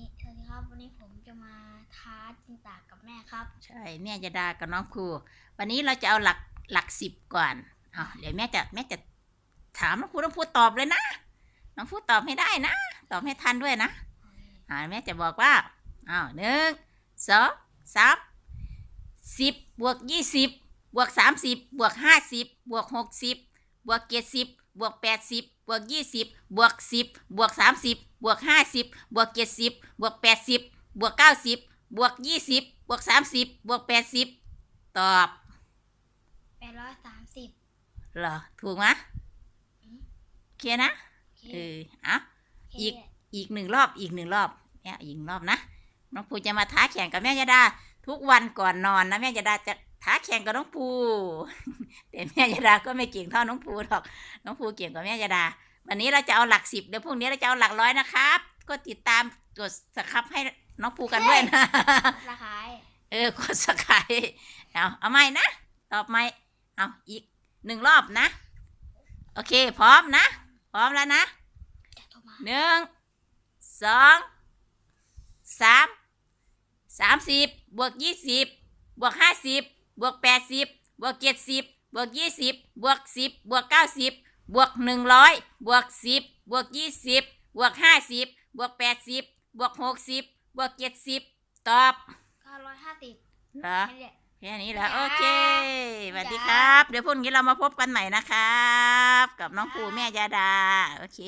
นี้สวัสดีครับ วันนี้ผมจะมาท้าจินตากับแม่ครับ ใช่แม่จะดากับน้องครู วันนี้เราจะเอาหลักหลักสิบก่อนเอาเดี๋ยวแม่จะแม่จะถามน้องครูน้องครูตอบเลยนะ น้องครูตอบให้ได้นะ ตอบให้ทันด้วยนะอ่าแม่จะบอกว่าอ้าวหนึ่งสองสามสิบบวกยี่สิบบวกสามสิบบวกห้าสิบบวกหกสิบบวกเจ็ดสิบบวกแปดสิบบวกยี่สิบบวกสิบบวกสามสิบ บวกห้าสิบบวกเจ็ดสิบบวกแปดสิบบวกเก้าสิบบวกยี่สิบบวกสามสิบบวกแปดสิบตอบแปดร้อยสามสิบเหรอ ถูกไหมอืมเคลียร์นะโอเคเอออะอีกอีกหนึ่งรอบอีกหนึ่งรอบเนี่ยอีกหนึ่งรอบนะน้องปูจะมาท้าแข่งกับแม่ยาดาทุกวันก่อนนอนนะแม่ยาดาจะท้าแข่งกับน้องปูแต่แม่ยาดาก็ไม่เก่งเท่าน้องปูหรอก น้องปูเก่งกว่าแม่ยาดา วันนี้เราจะเอาหลักสิบเดี๋ยวพรุ่งนี้เราจะเอาหลักร้อยนะครับ ก็ติดตามกดสครับให้น้องปูกันด้วยนะราคายเออกดสกายเอาเอาใหม่นะ ตอบใหม่เอาอีกหนึ่งรอบนะ โอเค พร้อมนะ พร้อมแล้วนะจะโทรมาหนึ่งสองสามสามสิบบวกยี่สิบบวกห้าสิบบวกแปดสิบบวกเจ็ดสิบบวกยี่สิบบวกสิบบวกเก้าสิบ บวกหนึ่งร้อยบวกสิบบวกยี่สิบบวกห้าสิบบวกแปดสิบบวกหกสิบบวกเจ็ดสิบตอบเก้าร้อยห้าสิบเหรอนี่แหละแค่นี้แหละจ้าโอเคสวัสดีจ้าครับ เดี๋ยวพรุ่งนี้เรามาพบกันใหม่นะครับ กับน้องภูแม่ยาดา โอเค